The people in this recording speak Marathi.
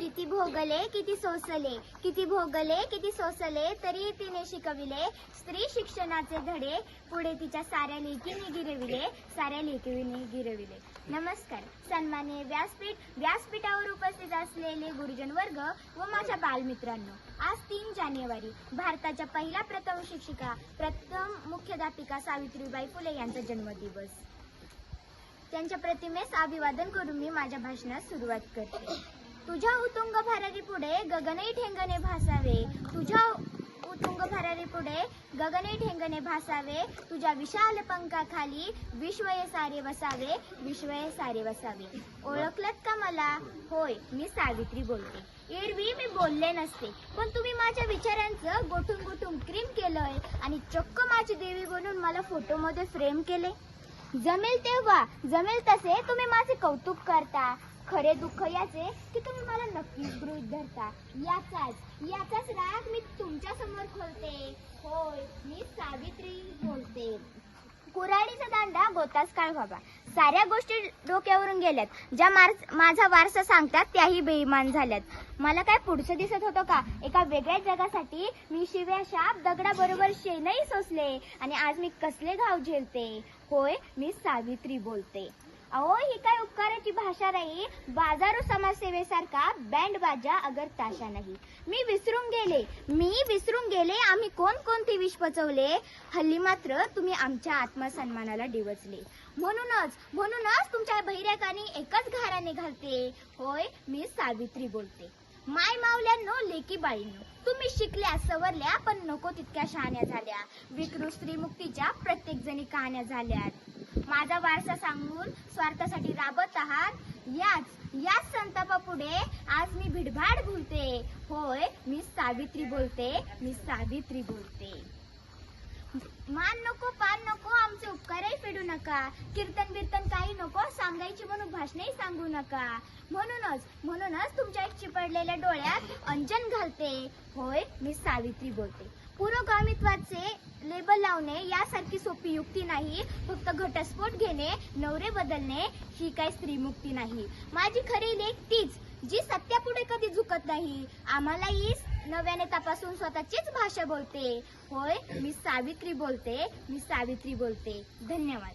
किती भोगले किती सोसले किती भोगले किती सोसले तरी तिने शिकविले. स्त्री शिक्षणाचे धडे पुढे तिच्या साऱ्या लेखीने गिरविले साऱ्या लेखीने गिरविले. नमस्कार. सन्मान्य व्यासपीठ व्यासपीठावर उपस्थित असलेले गुरुजन वर्ग व माझ्या बालमित्रांनो आज तीन जानेवारी भारताच्या पहिल्या प्रथम शिक्षिका प्रथम मुख्याध्यापिका सावित्रीबाई फुले यांचा जन्मदिवस. त्यांच्या प्रतिमेस अभिवादन करून मी माझ्या भाषणास सुरुवात करते. तुझ्या उतुंग भरारी पुढे गगनही ठेंगणे भासावे. तुझ्या उतुंग भरारी पुढे गगनही ठेंगणे भासावे. तुझ्या विशाल पंखाखाली विश्वय सारे वसावे. विश्वय सारे वसावे. ओळखलत का मला? होय मी सावित्री बोलते. एरवी मी बोलले नसते पण तुम्ही माझ्या विचारांचं गोठून गोठून क्रीम केलंय आणि चक्क माझी देवी बनून मला फोटोमध्ये फ्रेम केले. जमेल तेव्हा जमेल तसे तुम्ही माझे कौतुक करता. खरे दुःख याचे की तुम्ही मला नक्कीच गृहित धरता. याचाच याचाच राग मी तुमच्यासमोर खोलते. होय मी सावित्री बोलते. कुऱ्हाडीचा दांडा गोतास काळ व्हावा साऱ्या गोष्टी डोक्यावरून गेल्यात. ज्या माझा वारसा सांगतात त्याही बेईमान झाल्यात. मला काय पुढचं दिसत होतं का? एका वेगळ्याच जगासाठी मी शिव्या शाप दगडाबरोबर शेणही सोसले. आणि आज मी कसले घाव झेलते? होय मी सावित्री बोलते. अहो ही काय उपकाराची भाषा नाही. बाजारो समाजसेवेसारखा बँड बाजा अगर ताशा नाही. मी विसरून गेले. मी विसरून गेले. आम्ही कोण कोणते विष पचवले? हल्ली मात्र तुम्ही आमच्या आत्मसन्मानाला डिवचले. म्हणूनच म्हणूनच तुमच्या बहिऱ्याकानी एकच घाराने घालते. होय मी सावित्री बोलते. माय मावल्यांनो लेकी बाईंनो तुम्ही शिकल्या सवरल्या पण नको तितक्या शहाण्या झाल्या. विकृत स्त्रीमुक्तीच्या प्रत्येक जणी कहाण्या झाल्यात. माझा वारसा सांगून स्वार्थासाठी राबत आहात. याच याच संतापापुढे आज मी भिडभाड बोलते होय मी सावित्री बोलते मी सावित्री बोलते. मान नको पान नको आमचे उपकारही फेडू नका. कीर्तन बिर्तन काही नको सांगायची म्हणून भाषणही सांगू नका. म्हणूनच म्हणूनच तुमच्या एक चिपडलेल्या डोळ्यात अंजन घालते. होय मी सावित्री बोलते. पुरोगामित्वाचे लावणे यासारखी सोपी युक्ती नाही. फक्त घटस्फोट घेणे नवरे बदलणे ही काय स्त्रीमुक्ती नाही. माझी खरी लेख तीच जी सत्यापुढे कधी झुकत नाही. आम्हालाही नव्याने तपासून स्वतःचीच भाषा बोलते. होय मी सावित्री बोलते मी सावित्री बोलते. धन्यवाद.